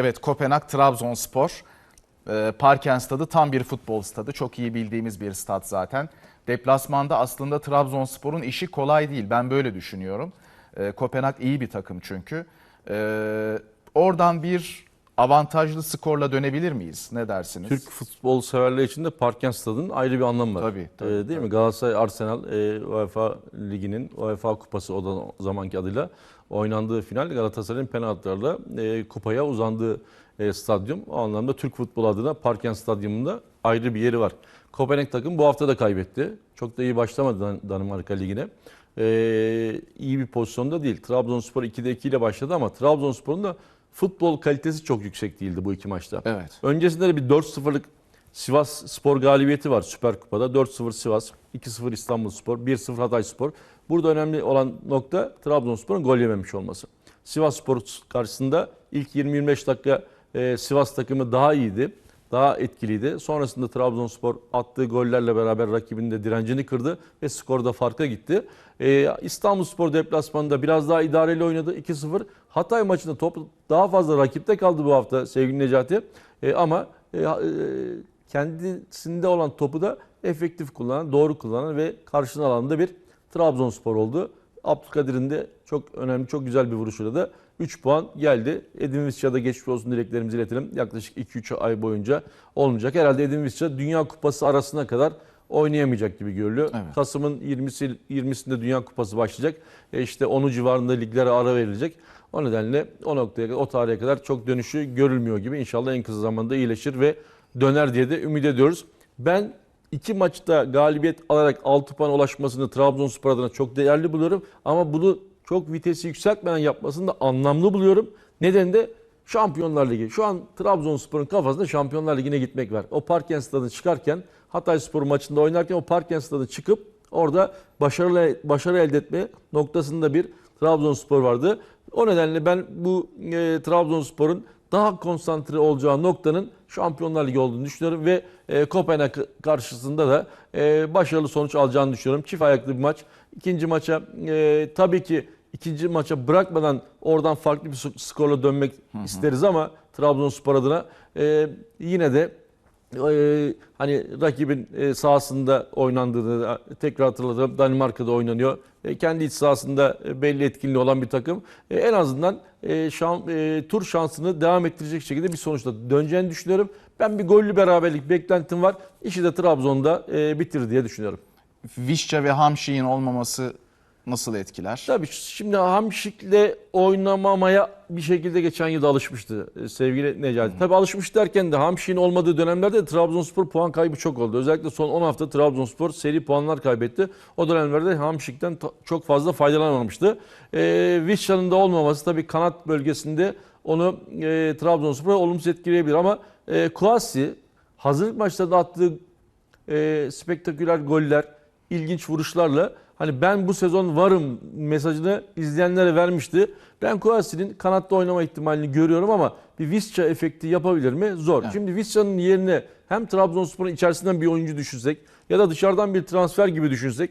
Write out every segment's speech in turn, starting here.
Evet Kopenhag Trabzonspor. Ee, Parken stadı tam bir futbol stadı. Çok iyi bildiğimiz bir stat zaten. Deplasmanda aslında Trabzonspor'un işi kolay değil. Ben böyle düşünüyorum. Ee, Kopenhag iyi bir takım çünkü. Ee, oradan bir avantajlı skorla dönebilir miyiz? Ne dersiniz? Türk futbol severler için de Parken Stadı'nın ayrı bir anlamı var. Tabii, tabii, Ee, değil mi? Galatasaray Arsenal e, UEFA Ligi'nin UEFA Kupası o da o zamanki adıyla oynandığı final Galatasaray'ın penaltılarla e, kupaya uzandığı e, stadyum. O anlamda Türk futbol adına Parken Stadyumunda ayrı bir yeri var. Kopenhag takım bu hafta da kaybetti. Çok da iyi başlamadı Dan- Danimarka Ligi'ne. Ee, iyi bir pozisyonda değil. Trabzonspor 2'de 2 ile başladı ama Trabzonspor'un da futbol kalitesi çok yüksek değildi bu iki maçta. Evet. Öncesinde de bir 4-0'lık Sivas Spor galibiyeti var Süper Kupa'da. 4-0 Sivas, 2-0 İstanbul Spor, 1-0 Hatay Spor. Burada önemli olan nokta Trabzonspor'un gol yememiş olması. Sivas Spor karşısında ilk 20-25 dakika e, Sivas takımı daha iyiydi. Daha etkiliydi. Sonrasında Trabzonspor attığı gollerle beraber rakibinin de direncini kırdı ve skorda farka gitti. Ee, İstanbulspor deplasmanında biraz daha idareli oynadı 2-0. Hatay maçında top daha fazla rakipte kaldı bu hafta sevgili Necati. Ee, ama e, e, kendisinde olan topu da efektif kullanan, doğru kullanan ve karşına alanda bir Trabzonspor oldu. Abdülkadir'in de çok önemli, çok güzel bir vuruşuyla da 3 puan geldi. Edin Visca'da geçmiş olsun dileklerimizi iletelim. Yaklaşık 2-3 ay boyunca olmayacak. Herhalde Edin Visca Dünya Kupası arasına kadar oynayamayacak gibi görülüyor. Evet. Kasım'ın 20'si 20'sinde Dünya Kupası başlayacak. E işte onu civarında liglere ara verilecek. O nedenle o noktaya o tarihe kadar çok dönüşü görülmüyor gibi. İnşallah en kısa zamanda iyileşir ve döner diye de ümit ediyoruz. Ben iki maçta galibiyet alarak 6 puan ulaşmasını Trabzonspor adına çok değerli buluyorum. Ama bunu çok vitesi yükseltmeden yapmasını da anlamlı buluyorum. Neden de Şampiyonlar Ligi. Şu an Trabzonspor'un kafasında Şampiyonlar Ligi'ne gitmek var. O Parken Stadı'na çıkarken Hatay Spor maçında oynarken o Parken Stadı'na çıkıp orada başarılı başarı elde etme noktasında bir Trabzonspor vardı. O nedenle ben bu e, Trabzonspor'un daha konsantre olacağı noktanın Şampiyonlar Ligi olduğunu düşünüyorum ve e, Kopenhag karşısında da e, başarılı sonuç alacağını düşünüyorum. Çift ayaklı bir maç. İkinci maça e, tabii ki ikinci maça bırakmadan oradan farklı bir skorla dönmek isteriz ama Trabzonspor adına e, yine de hani rakibin e, sahasında oynandığını tekrar hatırlatalım. Danimarka'da oynanıyor. E, kendi iç sahasında e, belli etkinliği olan bir takım. En azından şan, tur şansını devam ettirecek şekilde bir sonuçta döneceğini düşünüyorum. Ben bir gollü beraberlik beklentim var. İşi de Trabzon'da bitir diye düşünüyorum. Vişça ve Hamşik'in olmaması nasıl etkiler? Tabii şimdi Hamşik'le oynamamaya bir şekilde geçen yılda alışmıştı e, sevgili Necati. Tabii alışmış derken de Hamşik'in olmadığı dönemlerde Trabzonspor puan kaybı çok oldu. Özellikle son 10 hafta Trabzonspor seri puanlar kaybetti. O dönemlerde Hamşik'ten çok fazla faydalanamamıştı. E, Vişça'nın da olmaması tabii kanat bölgesinde onu e, Trabzonspor'a olumsuz etkileyebilir ama e, Kuasi hazırlık maçlarında attığı e, spektaküler goller, ilginç vuruşlarla hani ben bu sezon varım mesajını izleyenlere vermişti. Ben Kouassi'nin kanatta oynama ihtimalini görüyorum ama bir Visca efekti yapabilir mi? Zor. Evet. Şimdi Visca'nın yerine hem Trabzonspor'un içerisinden bir oyuncu düşünsek ya da dışarıdan bir transfer gibi düşünsek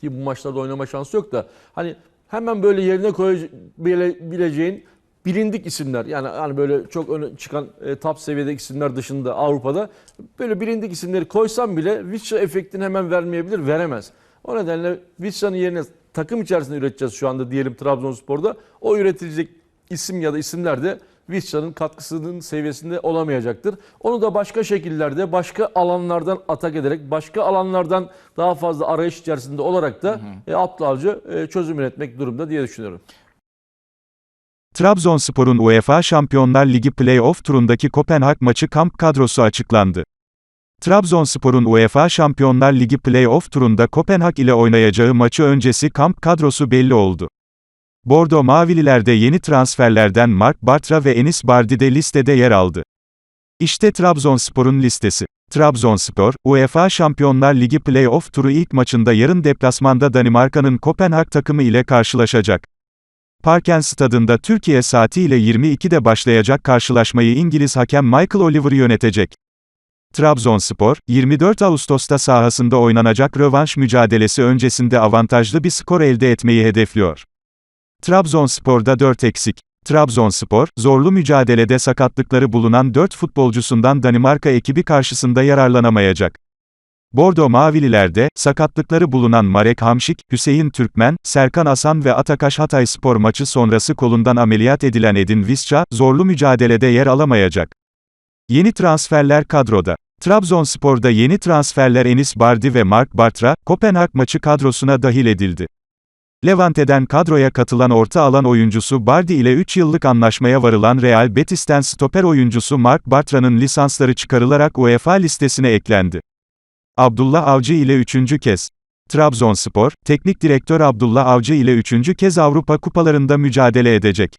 ki bu maçlarda oynama şansı yok da hani hemen böyle yerine koyabileceğin bilindik isimler yani hani böyle çok öne çıkan e, top seviyede isimler dışında Avrupa'da böyle bilindik isimleri koysam bile Visca efektini hemen vermeyebilir, veremez. O nedenle Visca'nın yerine takım içerisinde üreteceğiz şu anda diyelim Trabzonspor'da. O üretilecek isim ya da isimler de Visca'nın katkısının seviyesinde olamayacaktır. Onu da başka şekillerde, başka alanlardan atak ederek, başka alanlardan daha fazla arayış içerisinde olarak da e, Abdullah Avcı e, çözüm üretmek durumda diye düşünüyorum. Trabzonspor'un UEFA Şampiyonlar Ligi play-off turundaki Kopenhag maçı kamp kadrosu açıklandı. Trabzonspor'un UEFA Şampiyonlar Ligi play-off turunda Kopenhag ile oynayacağı maçı öncesi kamp kadrosu belli oldu. Bordo Mavililerde yeni transferlerden Mark Bartra ve Enis Bardi de listede yer aldı. İşte Trabzonspor'un listesi. Trabzonspor, UEFA Şampiyonlar Ligi play-off turu ilk maçında yarın deplasmanda Danimarka'nın Kopenhag takımı ile karşılaşacak. Parken stadında Türkiye saatiyle 22'de başlayacak karşılaşmayı İngiliz hakem Michael Oliver yönetecek. Trabzonspor, 24 Ağustos'ta sahasında oynanacak rövanş mücadelesi öncesinde avantajlı bir skor elde etmeyi hedefliyor. Trabzonspor'da 4 eksik. Trabzonspor, zorlu mücadelede sakatlıkları bulunan 4 futbolcusundan Danimarka ekibi karşısında yararlanamayacak. Bordo Mavililerde, sakatlıkları bulunan Marek Hamşik, Hüseyin Türkmen, Serkan Asan ve Atakaş Hatay spor maçı sonrası kolundan ameliyat edilen Edin Visca, zorlu mücadelede yer alamayacak. Yeni transferler kadroda. Trabzonspor'da yeni transferler Enis Bardi ve Mark Bartra, Kopenhag maçı kadrosuna dahil edildi. Levante'den kadroya katılan orta alan oyuncusu Bardi ile 3 yıllık anlaşmaya varılan Real Betis'ten stoper oyuncusu Mark Bartra'nın lisansları çıkarılarak UEFA listesine eklendi. Abdullah Avcı ile üçüncü kez. Trabzonspor, Teknik Direktör Abdullah Avcı ile üçüncü kez Avrupa kupalarında mücadele edecek.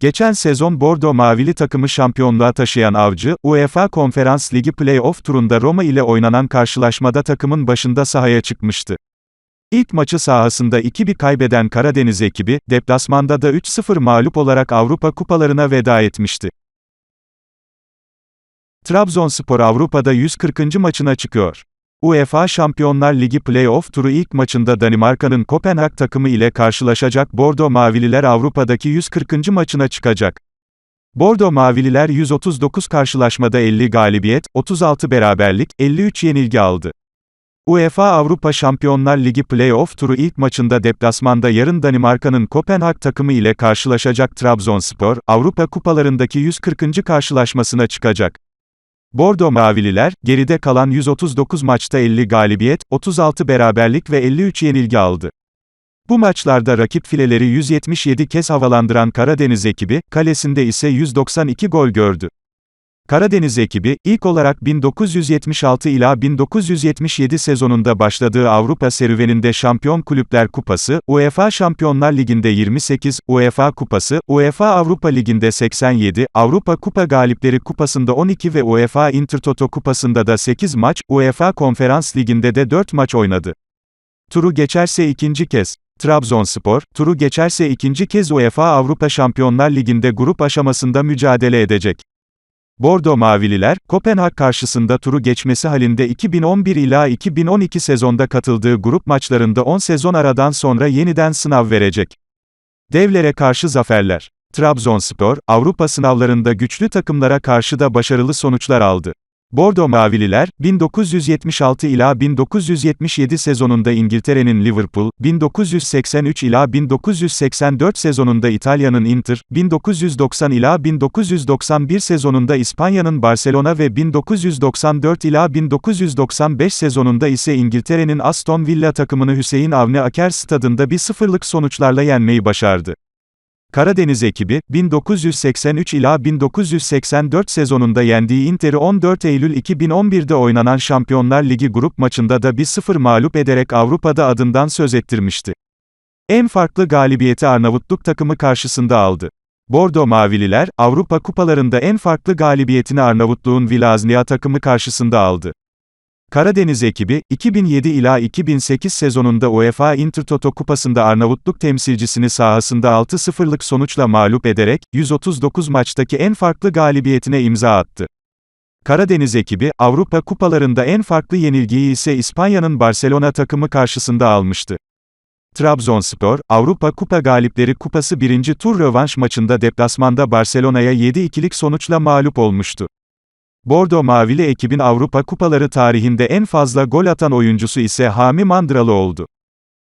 Geçen sezon Bordo Mavili takımı şampiyonluğa taşıyan Avcı, UEFA Konferans Ligi Play-off turunda Roma ile oynanan karşılaşmada takımın başında sahaya çıkmıştı. İlk maçı sahasında 2-1 kaybeden Karadeniz ekibi, deplasmanda da 3-0 mağlup olarak Avrupa kupalarına veda etmişti. Trabzonspor Avrupa'da 140. maçına çıkıyor. UEFA Şampiyonlar Ligi Play-off turu ilk maçında Danimarka'nın Kopenhag takımı ile karşılaşacak Bordo Mavililer Avrupa'daki 140. maçına çıkacak. Bordo Mavililer 139 karşılaşmada 50 galibiyet, 36 beraberlik, 53 yenilgi aldı. UEFA Avrupa Şampiyonlar Ligi Play-off turu ilk maçında deplasmanda yarın Danimarka'nın Kopenhag takımı ile karşılaşacak Trabzonspor, Avrupa kupalarındaki 140. karşılaşmasına çıkacak. Bordo Mavililer, geride kalan 139 maçta 50 galibiyet, 36 beraberlik ve 53 yenilgi aldı. Bu maçlarda rakip fileleri 177 kez havalandıran Karadeniz ekibi, kalesinde ise 192 gol gördü. Karadeniz ekibi, ilk olarak 1976 ila 1977 sezonunda başladığı Avrupa serüveninde Şampiyon Kulüpler Kupası, UEFA Şampiyonlar Ligi'nde 28, UEFA Kupası, UEFA Avrupa Ligi'nde 87, Avrupa Kupa Galipleri Kupası'nda 12 ve UEFA Intertoto Kupası'nda da 8 maç, UEFA Konferans Ligi'nde de 4 maç oynadı. Turu geçerse ikinci kez. Trabzonspor, turu geçerse ikinci kez UEFA Avrupa Şampiyonlar Ligi'nde grup aşamasında mücadele edecek. Bordo Mavililer, Kopenhag karşısında turu geçmesi halinde 2011 ila 2012 sezonda katıldığı grup maçlarında 10 sezon aradan sonra yeniden sınav verecek. Devlere karşı zaferler. Trabzonspor, Avrupa sınavlarında güçlü takımlara karşı da başarılı sonuçlar aldı. Bordo Mavililer, 1976 ila 1977 sezonunda İngiltere'nin Liverpool, 1983 ila 1984 sezonunda İtalya'nın Inter, 1990 ila 1991 sezonunda İspanya'nın Barcelona ve 1994 ila 1995 sezonunda ise İngiltere'nin Aston Villa takımını Hüseyin Avni Aker stadında bir sıfırlık sonuçlarla yenmeyi başardı. Karadeniz ekibi, 1983 ila 1984 sezonunda yendiği Inter'i 14 Eylül 2011'de oynanan Şampiyonlar Ligi grup maçında da 1-0 mağlup ederek Avrupa'da adından söz ettirmişti. En farklı galibiyeti Arnavutluk takımı karşısında aldı. Bordo Mavililer, Avrupa kupalarında en farklı galibiyetini Arnavutluğun Vilaznia takımı karşısında aldı. Karadeniz ekibi, 2007 ila 2008 sezonunda UEFA Intertoto Kupası'nda Arnavutluk temsilcisini sahasında 6-0'lık sonuçla mağlup ederek, 139 maçtaki en farklı galibiyetine imza attı. Karadeniz ekibi, Avrupa kupalarında en farklı yenilgiyi ise İspanya'nın Barcelona takımı karşısında almıştı. Trabzonspor, Avrupa Kupa Galipleri Kupası 1. tur rövanş maçında deplasmanda Barcelona'ya 7-2'lik sonuçla mağlup olmuştu. Bordo Mavili ekibin Avrupa Kupaları tarihinde en fazla gol atan oyuncusu ise Hami Mandralı oldu.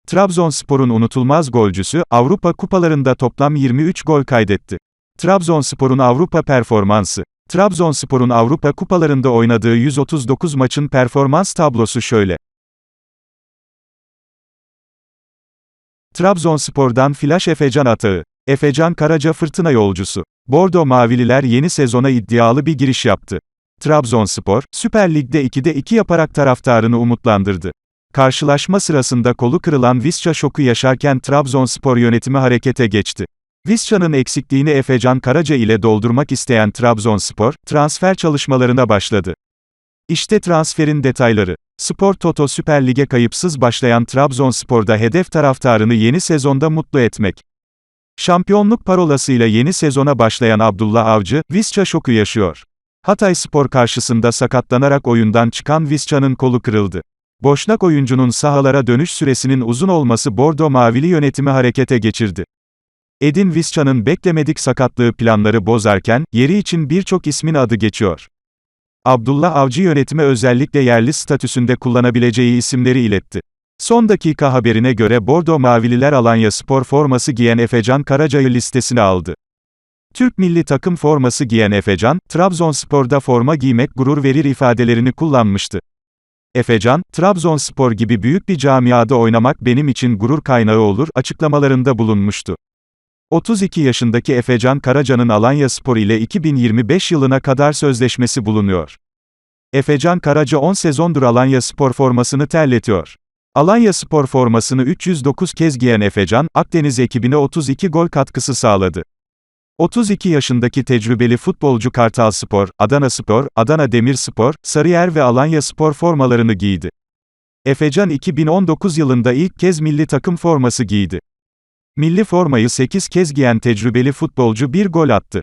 Trabzonspor'un unutulmaz golcüsü, Avrupa Kupalarında toplam 23 gol kaydetti. Trabzonspor'un Avrupa performansı Trabzonspor'un Avrupa Kupalarında oynadığı 139 maçın performans tablosu şöyle. Trabzonspor'dan Flash Efecan atağı. Efecan Karaca fırtına yolcusu. Bordo Mavililer yeni sezona iddialı bir giriş yaptı. Trabzonspor, Süper Lig'de 2'de 2 yaparak taraftarını umutlandırdı. Karşılaşma sırasında kolu kırılan Visca şoku yaşarken Trabzonspor yönetimi harekete geçti. Visca'nın eksikliğini Efecan Karaca ile doldurmak isteyen Trabzonspor, transfer çalışmalarına başladı. İşte transferin detayları. Spor Toto Süper Lig'e kayıpsız başlayan Trabzonspor'da hedef taraftarını yeni sezonda mutlu etmek. Şampiyonluk parolasıyla yeni sezona başlayan Abdullah Avcı, Visca şoku yaşıyor. Hatay Spor karşısında sakatlanarak oyundan çıkan Visca'nın kolu kırıldı. Boşnak oyuncunun sahalara dönüş süresinin uzun olması Bordo Mavili yönetimi harekete geçirdi. Edin Visca'nın beklemedik sakatlığı planları bozarken, yeri için birçok ismin adı geçiyor. Abdullah Avcı yönetime özellikle yerli statüsünde kullanabileceği isimleri iletti. Son dakika haberine göre Bordo Mavililer Alanya Spor forması giyen Efecan Karaca'yı listesine aldı. Türk milli takım forması giyen Efecan, Trabzonspor'da forma giymek gurur verir ifadelerini kullanmıştı. Efecan, Trabzonspor gibi büyük bir camiada oynamak benim için gurur kaynağı olur açıklamalarında bulunmuştu. 32 yaşındaki Efecan Karaca'nın Alanya Spor ile 2025 yılına kadar sözleşmesi bulunuyor. Efecan Karaca 10 sezondur Alanya Spor formasını terletiyor. Alanya Spor formasını 309 kez giyen Efecan, Akdeniz ekibine 32 gol katkısı sağladı. 32 yaşındaki tecrübeli futbolcu Kartal Spor, Adana Spor, Adana Demirspor, Sarıyer ve Alanya Spor formalarını giydi. Efecan 2019 yılında ilk kez milli takım forması giydi. Milli formayı 8 kez giyen tecrübeli futbolcu bir gol attı.